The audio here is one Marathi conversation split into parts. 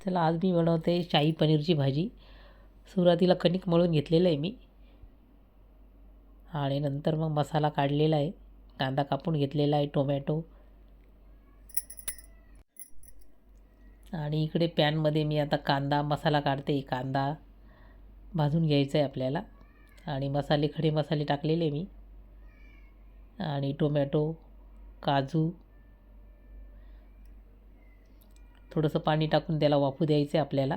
चला आज मी बनवते शाही पनीरची भाजी. सुरुवातीला कणिक मळून घेतलेलं आहे मी. आणि नंतर मग मसाला काढलेला आहे. कांदा कापून घेतलेला आहे टोमॅटो. आणि इकडे पॅनमध्ये मी आता कांदा मसाला काढते. कांदा भाजून घ्यायचा आहे आपल्याला. आणि मसाले खडे मसाले टाकलेले मी. आणि टोमॅटो काजू थोडंसं पाणी टाकून त्याला वाफू द्यायचं आहे आपल्याला.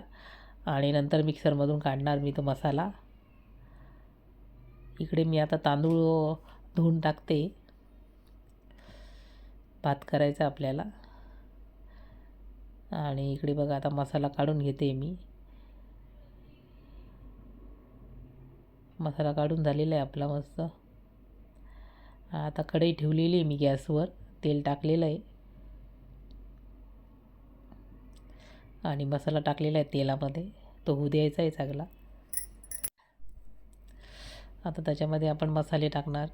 आणि नंतर मिक्सरमधून काढणार मी तो मसाला. इकडे मी आता तांदूळ धुवून टाकते. भात करायचा आपल्याला. आणि इकडे बघा आता मसाला काढून घेते मी. मसाला काढून झालेला आहे आपला मस्त. आता कढई ठेवलेली आहे मी गॅसवर. तेल टाकलेलं आहे. आणि मसाला टाकलेला आहे तेलामध्ये. तो होऊ द्यायचा आहे चांगला. आता त्याच्यामध्ये आपण मसाले टाकणार.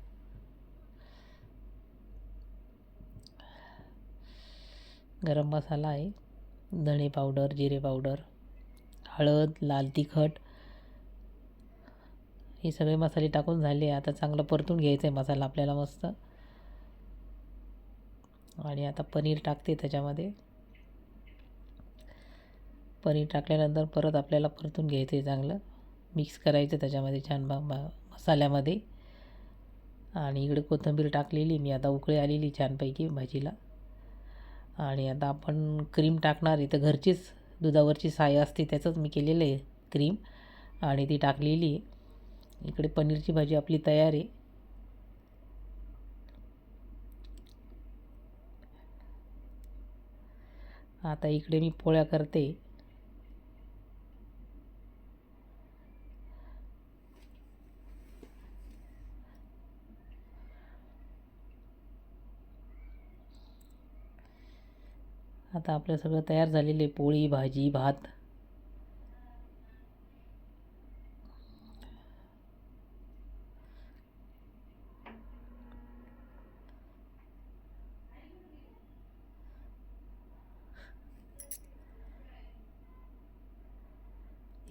गरम मसाला आहे. धणे पावडर जिरे पावडर हळद लाल तिखट. हे सगळे मसाले टाकून झाले. आता चांगलं परतून घ्यायचं आहे मसाला आपल्याला मस्त. आणि आता पनीर टाकते त्याच्यामध्ये. पनीर टाकल्यानंतर परत आपल्याला परतून घ्यायचं आहे चांगलं. मिक्स करायचं त्याच्यामध्ये छान बा मसाल्यामध्ये. आणि इकडे कोथिंबीर टाकलेली मी आता उकळी आलेली छानपैकी भाजीला. आणि आता आपण क्रीम टाकणार इथं घरचीच दुधावरची साय असते त्याचंच मी केलेलं आहे क्रीम आणि ती टाकलेली इकडे पनीरची भाजी आपली तयार आहे. आता इकडे मी पोळ्या करते. आता आपलं सगळं तयार झालेले पोळी भाजी भात.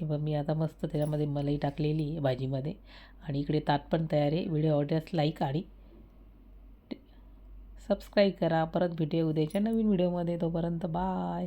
बघ मी आता मस्त त्याच्यामध्ये मलाई टाकलेली आहे भाजीमध्ये. आणि इकडे ताट पण तयार आहे. व्हिडिओ आवडल्यास लाईक आणि सबस्क्राईब करा. परत भेटूया उद्याच्या नवीन व्हिडिओमध्ये. तोपर्यंत बाय.